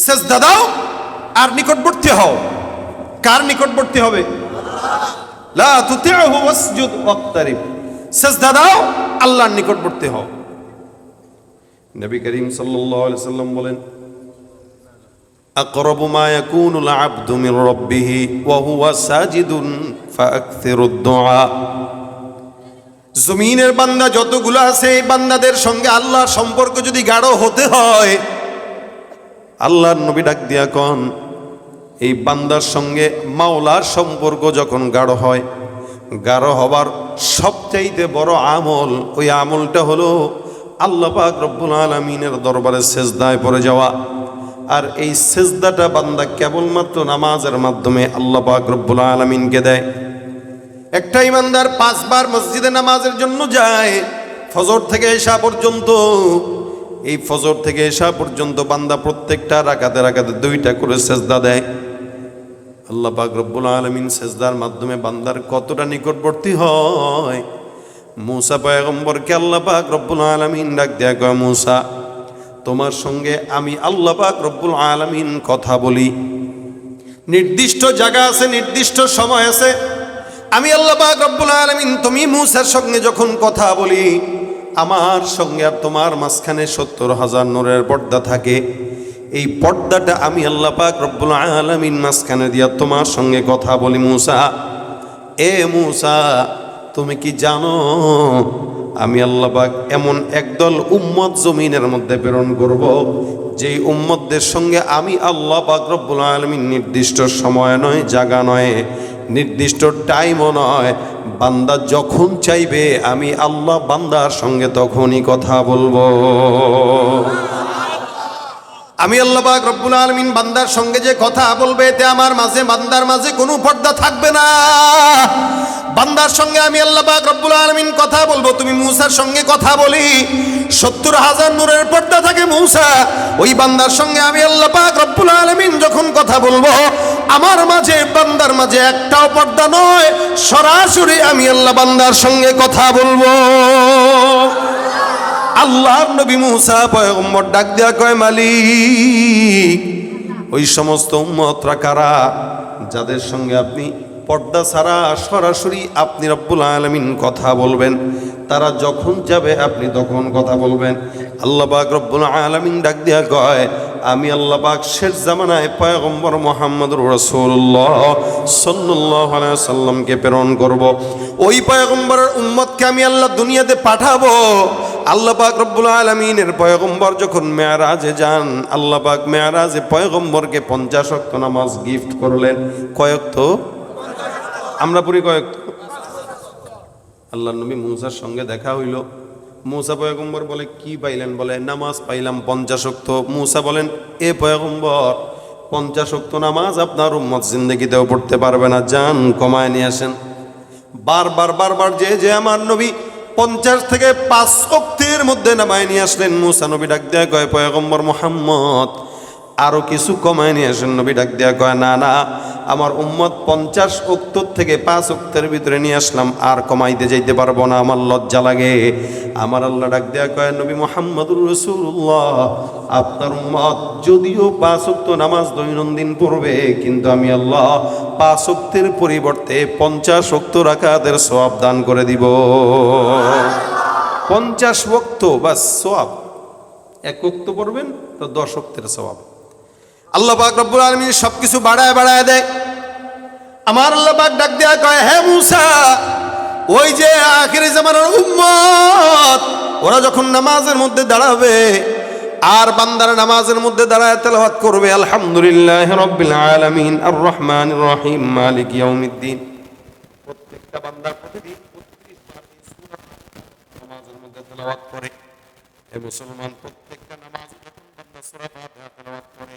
সেজদা দাও আর নিকটবর্তী হও কার নিকটবর্তী হবে লা তুতিউহু ওয়াসজুদ ওয়াক্তারিব সেজদা দাও আল্লাহর নিকটবর্তী হও নবী করিম সাল্লাল্লাহু আলাইহি সাল্লাম বলেন أقرب ما يكون العبد من ربه وهو ساجد فأكثر الدعاء জমিনের বান্দা যতগুলো আছে এই বান্দাদের সঙ্গে আল্লাহর সম্পর্ক যদি গাঢ় হতে হয় আল্লাহর নবী ডাক দিয়া কন, এই বান্দার সঙ্গে মাওলার সম্পর্ক যখন গাঢ় হয়, গাঢ় হবার সবচাইতে বড় আমল, ওই আমলটা হলো আল্লাহ পাক রব্বুল আলমিনের দরবারে সেজদায় পড়ে যাওয়া। আর এই সেজদাটা বান্দা কেবলমাত্র নামাজের মাধ্যমে আল্লাহ পাক রব্বুল আলমিনকে দেয়। একটা ইমানদার পাঁচবার মসজিদে নামাজের জন্য যায়, ফজর থেকে এসা পর্যন্ত এই ফজর থেকে এসা পর্যন্ত বান্দা প্রত্যেকটা রাখাতে রাখাতে দুইটা করে সেজদা দেয়। আল্লাহ পাক রব্বুল আলমিন সেজদার মাধ্যমে বান্দার কতটা নিকটবর্তী হয়। মূসা পয়গম্বরকে আল্লাহ পাক রব্বুল আলমিন ডাক দেয়া কয়, মূসা, তোমার সঙ্গে আমি আল্লাহ পাক রব্বুল আলমিন কথা বলি। নির্দিষ্ট জায়গা আছে, নির্দিষ্ট সময় আছে। আমি আল্লাহ পাক রব্বুল আলমিন, তুমি মূসার সঙ্গে যখন কথা বলি আমার সঙ্গে আর তোমার মাঝখানে সত্তর হাজার নূরের পর্দা থাকে। এই পর্দাটা আমি আল্লাহ পাক রব্বুল আলমিন মাঝখানে দিয়া তোমার সঙ্গে কথা বলি, মূসা। এ মূসা, তুমি কি জানো, আমি আল্লাহ পাক এমন একদল উম্মত জমিনের মধ্যে প্রেরণ করব, যেই উম্মতদের সঙ্গে আমি আল্লাহ পাক রব্বুল আলমিন নির্দিষ্ট সময় নয়, জায়গা নয় নির্দিষ্ট টাইমও নয়। বান্দা যখন চাইবে, আমি আল্লাহ বান্দার সঙ্গে তখনই কথা বলব। আমি আল্লাহ পাক রব্বুল আলমিন বান্দার সঙ্গে যে কথা বলবে, এতে আমার মাঝে, বান্দার মাঝে কোনো পর্দা থাকবে না। বান্দার সঙ্গে আমি আল্লাহ পাক রব্বুল আলমিন কথা বলব। তুমি মূসার সঙ্গে কথা বলি। সত্তর হাজার নূরের পর্দা থাকে মূসা। ওই বান্দার সঙ্গে আমি আল্লাহ পাক রব্বুল আলমিন যখন কথা বলব আমার মাঝে, বান্দার মাঝে একটাও পর্দা নয়। সরাসরি আমি আল্লাহ বান্দার সঙ্গে কথা বলব। আল্লাহর নবী মুসা পয়গম্বর ডাক দেয়া কয়, মালিক, ওই সমস্ত উম্মতরা কারা? যাদের সঙ্গে আপনি পর্দা ছাড়া সরাসরি আপনি রব্বুল আলমিন কথা বলবেন, তারা যখন যাবে আপনি তখন কথা বলবেন। আল্লাহ রব্বুল আলমিন ডাক দেয়া কয় আমি আল্লাহ পাক শেষ জামানায় পয়গম্বর মোহাম্মদুর রসুল্লাহ সাল্লাহ সাল্লামকে প্রেরণ করব। ওই পয়গম্বরের উম্মতকে আমি আল্লাহ দুনিয়াতে পাঠাবো। আল্লাহ পাক রব্বুল আলমিনের পয়গম্বর যখন মেয়ারাজে যান, আল্লাহ পাক মেয়ারাজে পয়গম্বরকে পঞ্চাশ অক্ত নামাজ গিফট করলেন। কয়েক তো আমরা পুরি কয়েক আল্লাহ নবী মুসার সঙ্গে দেখা হইল। মুসা পয়গম্বর বলে, কি পাইলেন? বলে, নামাজ পাইলাম পঞ্চাশক্ত। মুসা বলেন, এ পয়গম্বর, পঞ্চাশক্ত নামাজ আপনার উম্মত জিন্দগিতেও পড়তে পারবে না। যান, কমায় নিয়ে আসেন। বারবার বারবার যে যে আমার নবী পঞ্চাশ থেকে পাঁচ শক্তির মধ্যে নামায় নিয়ে আসলেন, মুসা নবী ডাক দেয় কয়, পয়গম্বর মোহাম্মদ আরও কিছু কমায় নিয়ে আসেন নবী ডাক দেয়া কয়, না না, আমার উম্মত পঞ্চাশ অক্তর থেকে পাঁচ অক্তের ভিতরে নিয়ে আসলাম, আর কমাইতে যাইতে পারব না, আমার লজ্জা লাগে। আমার আল্লাহ ডাক দেয়া কয়, নবী মোহাম্মদুর রসুল্লাহ আপনার উম্মত যদিও পাঁচ অক্ত নামাজ দৈনন্দিন পড়বে, কিন্তু আমি আল্লাহ পাঁচ অক্তের পরিবর্তে পঞ্চাশ অক্ত রাখাতের সব দান করে দিব। পঞ্চাশ বক্ত বা সব এক অক্ত পড়বেন, তো দশ অক্তের সবাব আল্লাহ পাক রব্বুল আলমিন সব কিছু বাড়ায় বাড়ায় দেয়। আমার আল্লাহ পাক ডাক দেয়া কয়, হে মুসা, ওই যে আখিরি জামানার উম্মত, ওরা যখন নামাজের মধ্যে দাঁড়াবে আর বান্দার নামাজের মধ্যে দাঁড়ায় তেলাওয়াত করবে, আলহামদুলিল্লাহ রব্বিল আলামিন আর রহমান রহিম, মালিক ইয়াউমিদ্দিন। প্রত্যেকটা বান্দা প্রতিদিন 32 বার এই সূরা নামাজের মধ্যে তেলাওয়াত করে। হে মুসলমান প্রত্যেকটা নামাজ যখন বান্দা সূরা ফাতিহা করে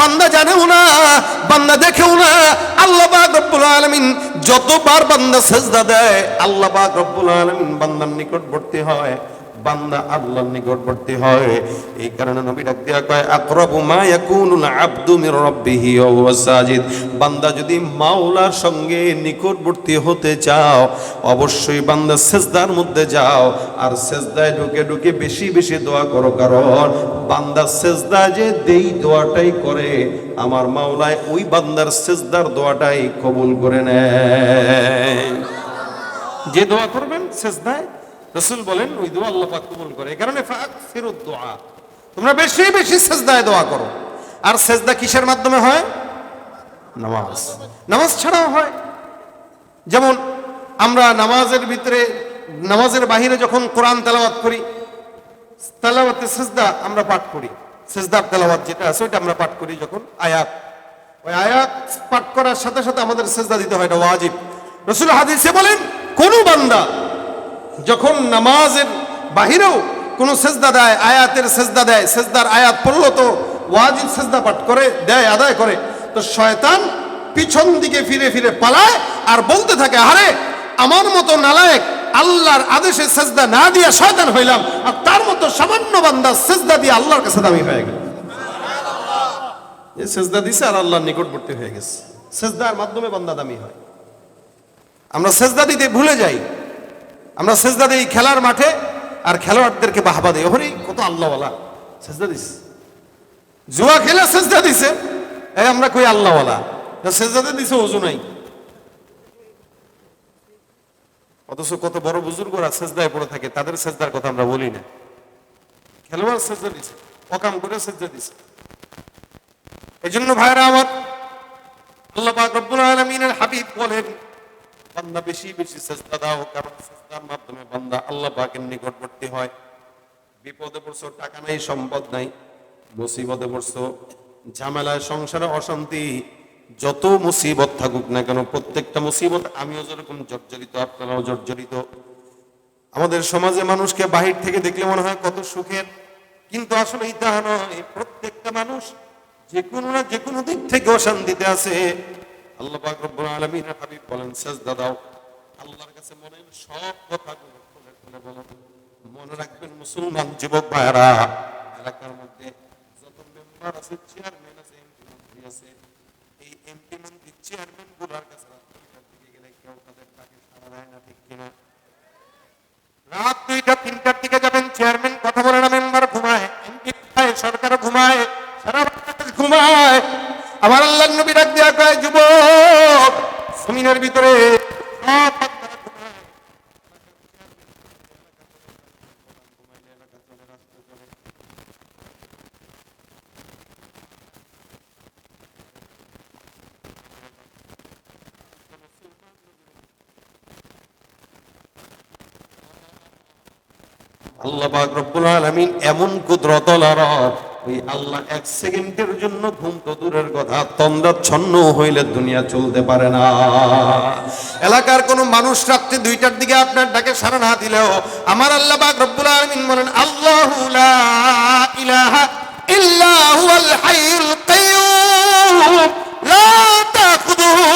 বান্দা জানেও না, বান্দা দেখেও না। আল্লাহ রব্বুল আলামিন যতবার বান্দা সেজদা দেয়, আল্লাহ রব্বুল আলামিন বান্দার নিকটবর্তী হয়। বান্দা আল্লাহর নিকটবর্তী হয়। এই কারণে নবী ডাক দিয়া কয়, আকরাবু মা ইয়াকুনুল আবদু মির রাব্বিহি ওয়া সাজিদ। বান্দা যদি মাওলার সঙ্গে নিকটবর্তী হতে চাও, অবশ্যই বান্দা সেজদার মধ্যে যাও। আর সেজদায় ঢুকে ঢুকে বেশি বেশি দোয়া করো, কারণ বান্দা সেজদা যে দেই দোয়াটাই করে, আমার মাওলায় ওই বান্দার সেজদার দোয়াটাই কবুল করে নেয়। যে দোয়া করবেন সেজদায় রসুল বলেন, ওই দোয়া আল্লাহ পাক কবুল করে। এই কারণে ফিরত দোয়া। তোমরা বেশি বেশি সেজদায় দোয়া করো। আর সেজদা কিসের মাধ্যমে হয়? নামাজ। নামাজ ছাড়াও হয়। যেমন, আমরা নামাজের ভিতরে, নামাজের বাহিরে যখন কোরআন তেলাওয়াত করি, তেলাওয়াতে সেজদা আমরা পাঠ করি। সেজদার তেলাওয়াত যেটা আছে, ওইটা আমরা পাঠ করি যখন আয়াত। ওই আয়াত পাঠ করার সাথে সাথে আমাদের সেজদা দিতে হয়, এটা ওয়াজিব। রসুল হাদিসে বলেন, কোন বান্দা যখন নামাজের বাহিরেও কোনো সেজদা দেয়, আয়াতের সেজদা দেয়, সেজদার আয়াত পড়ল তো ওয়াজিব সেজদা পাঠ করে, দেয়, আদায় করে, তো শয়তান পিছন দিকে ফিরে ফিরে পালায় আর বলতে থাকে আরে আমার মতো নালায়েক আল্লাহর আদেশে সেজদা না দিয়া শয়তান হইলাম আর তার মতো সামান্য বান্দা সেজদা দিয়ে আল্লাহর কাছে দামি হয়ে গেল। সেজদা দিছে আর আল্লাহর নিকটবর্তী হয়ে গেছে। সেজদার মাধ্যমে বান্দা দামি হয়। আমরা সেজদা দিতে ভুলে যাই। আমরা সেজদা দিই খেলার মাঠে, আর খেলোয়াড়দেরকে বাহবা দিই। ওরে কত আল্লাহওয়ালা। সেজদা দিস। জুয়া খেলে সেজদা দিছে। এই আমরা কই আল্লাহওয়ালা। সেজদাতে দিছে ওজু নাই। অথচ কত বড় বুজুর্গরা সেজদায় পড়ে থাকে, তাদের সেজদার কথা আমরা বলি না। খেলোয়াড় সেজদা দিছে, অকাম করে সেজদা দিছে। এই জন্য ভাইরা আমার, আল্লাহ রব্বুল আলামিনের হাবিব বলেন বান্দা বেশি বেশি চেষ্টা দাও, কারণ চেষ্টার মাধ্যমে বান্দা আল্লাহ পাকের নিকটবর্তী হয়। বিপদে পড়ছো, টাকা নাই, সম্পদ নাই, মুসিবতে পড়ছো, ঝামেলায়, সংসারে অশান্তি, যত মুসিবত থাকুক না কেন, প্রত্যেকটা মুসিবত আমিও যেরকম জর্জরিত, আপনারাও জর্জরিত। আমাদের সমাজে মানুষকে বাহির থেকে দেখলে মনে হয় কত সুখের, কিন্তু আসলে তাহা নয়। প্রত্যেকটা মানুষ যে কোনো না যে কোনো দিক থেকে অশান্তিতে আছে। আল্লাহ পাক রব্বুল আলামিন হাবিব বলেন, সেজদা দাও। আল্লাহর কাছে মনের সব কথাগুলো খুলে খুলে বলেন। মনে রাখবেন, মুসলমান যুবক ভাইরা এলাকার মধ্যে যত মেম্বার আছে চেয়ারম্যান আছে এমপি মন্ত্রী আছে, এই এমপি মন্ত্রী চেয়ারম্যানগুলার কাছে রাত্রিটার দিকে গেলে কেউ তাদের তাকে সারা দেয় না, ঠিক কিনা? রাত দুইটা, তিনটার দিকে যাবেন চেয়ারম্যান কথা বলে না মেম্বার ঘুমায় এমপি ঘুমায়, সরকার ঘুমায়, সারা ঘুমায়। আমার আল্লাহ নবী দেয়া যুবক ভিতরে। আল্লাহ রব্বুল আলামিন এমন কুদরতল রব ওই আল্লাহ এক সেকেন্ডের জন্য ঘুম তো দূরের কথা, তন্দ্রাচ্ছন্ন হইলে দুনিয়া চলতে পারে না। এলাকার কোন মানুষ রাত্রি দুইটার দিকে আপনার ডাকে সারা না দিলেও আমার আল্লাহ পাক রব্বুল আলামিন বলেন, আল্লাহু ইলাহা ইল্লা হুয়াল কাইয়্যুম লা তাখুযুহু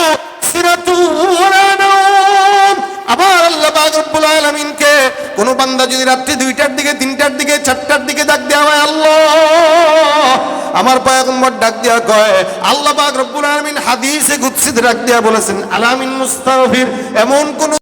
কোন বান্দা যদি রাত্রি দুইটার দিকে, তিনটার দিকে, চারটার দিকে ডাক দেওয়া হয়, আল্লাহ! আমার পয়গম্বর ডাক দেওয়া কয়, আল্লাহ পাক রব্বুল আলামিন হাদিসে কুদসিতে ডাক দেওয়া বলেছেন, আলামিন মুস্তাফির এমন কোন